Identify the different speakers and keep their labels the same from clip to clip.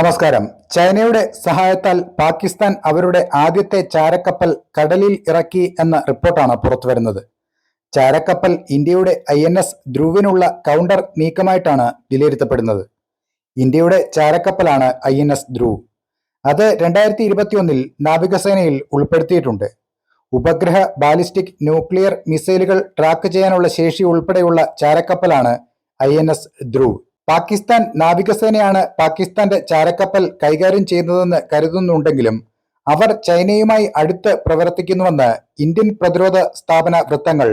Speaker 1: നമസ്കാരം. ചൈനയുടെ സഹായത്താൽ പാകിസ്ഥാൻ അവരുടെ ആദ്യത്തെ ചാരക്കപ്പൽ കടലിൽ ഇറക്കി എന്ന റിപ്പോർട്ടാണ് പുറത്തുവരുന്നത്. ചാരക്കപ്പൽ ഇന്ത്യയുടെ ഐ എൻ എസ് ധ്രുവിനുള്ള കൗണ്ടർ നീക്കമായിട്ടാണ് വിലയിരുത്തപ്പെടുന്നത്. ഇന്ത്യയുടെ ചാരക്കപ്പലാണ് ഐ എൻ എസ് ധ്രുവ്. അത് രണ്ടായിരത്തി ഇരുപത്തിയൊന്നിൽ നാവികസേനയിൽ ഉൾപ്പെടുത്തിയിട്ടുണ്ട്. ഉപഗ്രഹ ബാലിസ്റ്റിക് ന്യൂക്ലിയർ മിസൈലുകൾ ട്രാക്ക് ചെയ്യാനുള്ള ശേഷി ഉൾപ്പെടെയുള്ള ചാരക്കപ്പലാണ് I N S Dhruv. Pakistan നാവികസേനയാണ് പാകിസ്ഥാന്റെ ചാരക്കപ്പൽ കൈകാര്യം ചെയ്യുന്നതെന്ന് കരുതുന്നുണ്ടെങ്കിലും അവർ ചൈനയുമായി അടുത്ത് പ്രവർത്തിക്കുന്നുവെന്ന് ഇന്ത്യൻ പ്രതിരോധ സ്ഥാപന വൃത്തങ്ങൾ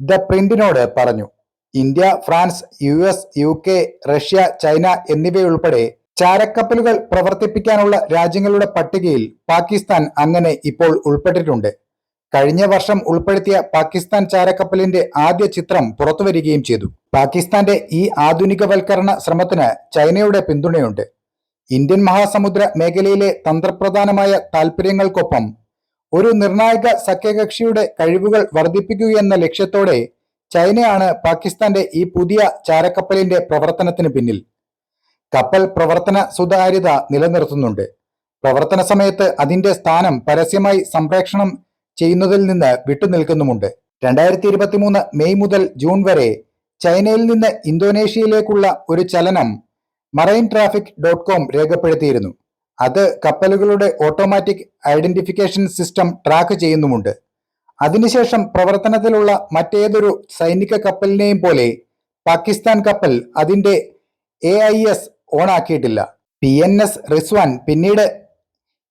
Speaker 1: ദ പ്രിന്റിനോട് പറഞ്ഞു. India France U S U K Russia China എന്നിവയുൾപ്പെടെ ചാരക്കപ്പലുകൾ പ്രവർത്തിപ്പിക്കാനുള്ള രാജ്യങ്ങളുടെ പട്ടികയിൽ പാകിസ്ഥാൻ അങ്ങനെ ഇപ്പോൾ ഉൾപ്പെട്ടിട്ടുണ്ട്. കഴിഞ്ഞ വർഷം ഉൾപ്പെടുത്തിയ പാകിസ്ഥാൻ ചാരക്കപ്പലിന്റെ ആദ്യ ചിത്രം പുറത്തുവരികയും ചെയ്തു. പാകിസ്ഥാന്റെ ഈ ആധുനികവൽക്കരണ ശ്രമത്തിന് ചൈനയുടെ പിന്തുണയുണ്ട്. ഇന്ത്യൻ മഹാസമുദ്ര മേഖലയിലെ തന്ത്രപ്രധാനമായ താൽപ്പര്യങ്ങൾക്കൊപ്പം ഒരു നിർണായക സഖ്യകക്ഷിയുടെ കഴിവുകൾ വർദ്ധിപ്പിക്കുകയെന്ന ലക്ഷ്യത്തോടെ ചൈനയാണ് പാകിസ്ഥാന്റെ ഈ പുതിയ ചാരക്കപ്പലിന്റെ പ്രവർത്തനത്തിന് പിന്നിൽ. കപ്പൽ പ്രവർത്തന സുതാര്യത നിലനിർത്തുന്നുണ്ട്. പ്രവർത്തന സമയത്ത് അതിന്റെ സ്ഥാനം പരസ്യമായി സംപ്രേഷണം ചെയ്യുന്നതിൽ നിന്ന് വിട്ടുനിൽക്കുന്നുമുണ്ട്. രണ്ടായിരത്തി ഇരുപത്തിമൂന്ന് മെയ് മുതൽ ജൂൺ വരെ ചൈനയിൽ നിന്ന് ഇന്തോനേഷ്യയിലേക്കുള്ള ഒരു ചലനം മറൈൻ ട്രാഫിക് ഡോട്ട് കോം രേഖപ്പെടുത്തിയിരുന്നു. അത് കപ്പലുകളുടെ ഓട്ടോമാറ്റിക് ഐഡന്റിഫിക്കേഷൻ സിസ്റ്റം ട്രാക്ക് ചെയ്യുന്നുമുണ്ട്. അതിനുശേഷം പ്രവർത്തനത്തിലുള്ള മറ്റേതൊരു സൈനിക കപ്പലിനെയും പോലെ പാകിസ്ഥാൻ കപ്പൽ അതിന്റെ എ ഐ എസ് ഓണാക്കിയിട്ടില്ല. പി എൻ എസ് റിസ്വാൻ പിന്നീട്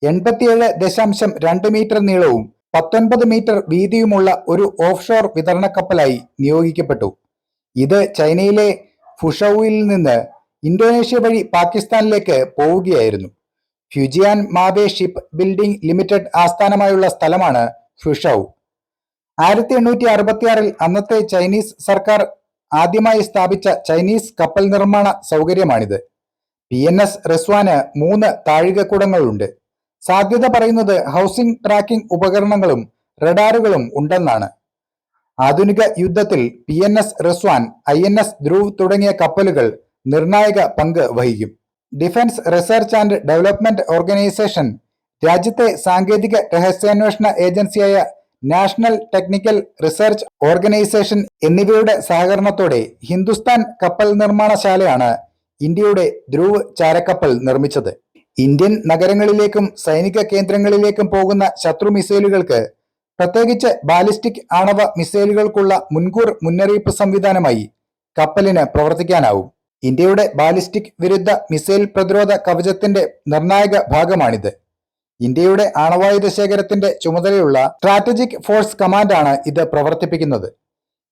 Speaker 1: എൺപത്തിയേഴ് ദശാംശം രണ്ട് മീറ്റർ നീളവും പത്തൊൻപത് മീറ്റർ വീതിയുമുള്ള ഒരു ഓഫ്ഷോർ വിതരണ കപ്പലായി നിയോഗിക്കപ്പെട്ടു. ഇത് ചൈനയിലെ ഫുഷൌവിൽ നിന്ന് ഇന്തോനേഷ്യ വഴി പാകിസ്ഥാനിലേക്ക് പോവുകയായിരുന്നു. Fujian Mawei ship building limited ആസ്ഥാനമായുള്ള സ്ഥലമാണ് ഫുഷൌ. ആയിരത്തി എണ്ണൂറ്റി അറുപത്തിയാറിൽ അന്നത്തെ ചൈനീസ് സർക്കാർ ആദ്യമായി സ്ഥാപിച്ച ചൈനീസ് കപ്പൽ നിർമ്മാണ സൗകര്യമാണിത്. പി എൻ എസ് റിസ്വാന് മൂന്ന് താഴികക്കുടങ്ങളുണ്ട്. സാധ്യത പറയുന്നത് ഹൗസിംഗ് ട്രാക്കിംഗ് ഉപകരണങ്ങളും റഡാറുകളും ഉണ്ടെന്നാണ്. ആധുനിക യുദ്ധത്തിൽ P N S Rizwan I N S Dhruv തുടങ്ങിയ കപ്പലുകൾ നിർണായക പങ്ക് വഹിക്കും. Defence research and development organisation രാജ്യത്തെ സാങ്കേതിക രഹസ്യാന്വേഷണ ഏജൻസിയായ നാഷണൽ ടെക്നിക്കൽ റിസർച്ച് ഓർഗനൈസേഷൻ എന്നിവയുടെ സഹകരണത്തോടെ ഹിന്ദുസ്ഥാൻ കപ്പൽ നിർമ്മാണശാലയാണ് ഇന്ത്യയുടെ ധ്രുവ് ചാരക്കപ്പൽ നിർമ്മിച്ചത്. ഇന്ത്യൻ നഗരങ്ങളിലേക്കും സൈനിക കേന്ദ്രങ്ങളിലേക്കും പോകുന്ന ശത്രു മിസൈലുകൾക്ക് പ്രത്യേകിച്ച് ബാലിസ്റ്റിക് ആണവ മിസൈലുകൾക്കുള്ള മുൻകൂർ മുന്നറിയിപ്പ് സംവിധാനമായി കപ്പലിന് പ്രവർത്തിക്കാനാവും. ഇന്ത്യയുടെ ബാലിസ്റ്റിക് വിരുദ്ധ മിസൈൽ പ്രതിരോധ കവചത്തിന്റെ നിർണായക ഭാഗമാണിത്. ഇന്ത്യയുടെ ആണവായുധ ശേഖരത്തിന്റെ ചുമതലയുള്ള സ്ട്രാറ്റജിക് ഫോഴ്സ് കമാൻഡാണ് ഇത് പ്രവർത്തിപ്പിക്കുന്നത്.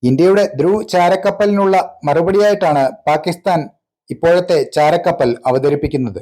Speaker 1: ഇന്ത്യയുടെ ധ്രുവ് ചാരക്കപ്പലിനുള്ള മറുപടിയായിട്ടാണ് പാകിസ്ഥാൻ ഇപ്പോഴത്തെ ചാരക്കപ്പൽ അവതരിപ്പിക്കുന്നത്.